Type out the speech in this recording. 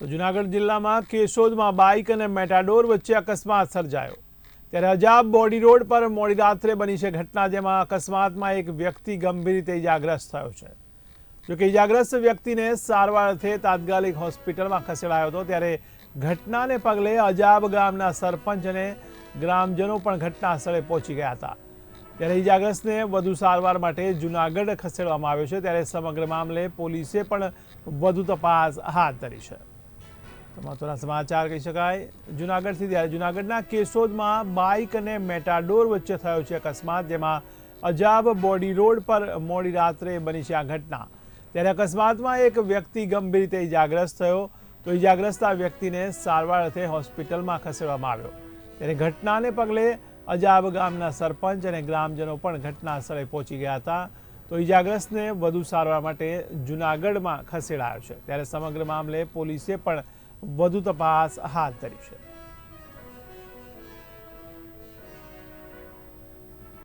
તો જુનાગઢ જિલ્લામાં કેશોદમાં બાઇક અને મેટાડોર વચ્ચે અકસ્માત સર્જાયો. ત્યારે અજાબ બોડી રોડ પર મોડી રાત્રે બની છે ઘટના જેમાં અકસ્માતમાં એક વ્યક્તિ ગંભીર રીતે ઇજાગ્રસ્ત થયો છે. જોકે ઇજાગ્રસ્ત વ્યક્તિને સારવાર અર્થે તાત્કાલિક હોસ્પિટલમાં ખસેડાયો હતો. ત્યારે ઘટનાને પગલે અજાબ ગામના સરપંચ અને ગ્રામજનો પણ ઘટના સ્થળે પહોંચી ગયા હતા. ત્યારે ઇજાગ્રસ્તને વધુ સારવાર માટે જુનાગઢ ખસેડવામાં આવ્યો છે. ત્યારે સમગ્ર મામલે પોલીસે પણ વધુ તપાસ હાથ ધરી છે. મહત્વના સમાચાર કહી શકાય. જુનાગઢથી ત્યારે જુનાગઢના કેશોદમાં બાઇક અને મેટાડોર વચ્ચે થયો છે અકસ્માત, જેમાં અજાબ બોડી રોડ પર મોડી રાત્રે બની છે આ ઘટના. ત્યારે અકસ્માતમાં એક વ્યક્તિ ગંભીર રીતે ઇજાગ્રસ્ત થયો. તો ઇજાગ્રસ્ત આ વ્યક્તિને સારવાર અર્થે હોસ્પિટલમાં ખસેડવામાં આવ્યો. ત્યારે ઘટનાને પગલે અજાબ ગામના સરપંચ અને ગ્રામજનો પણ ઘટના સ્થળે પહોંચી ગયા હતા. તો ઇજાગ્રસ્તને વધુ સારવાર માટે જુનાગઢમાં ખસેડાયો છે. ત્યારે સમગ્ર મામલે પોલીસે પણ વધુ તપાસ હાથ ધરી છે.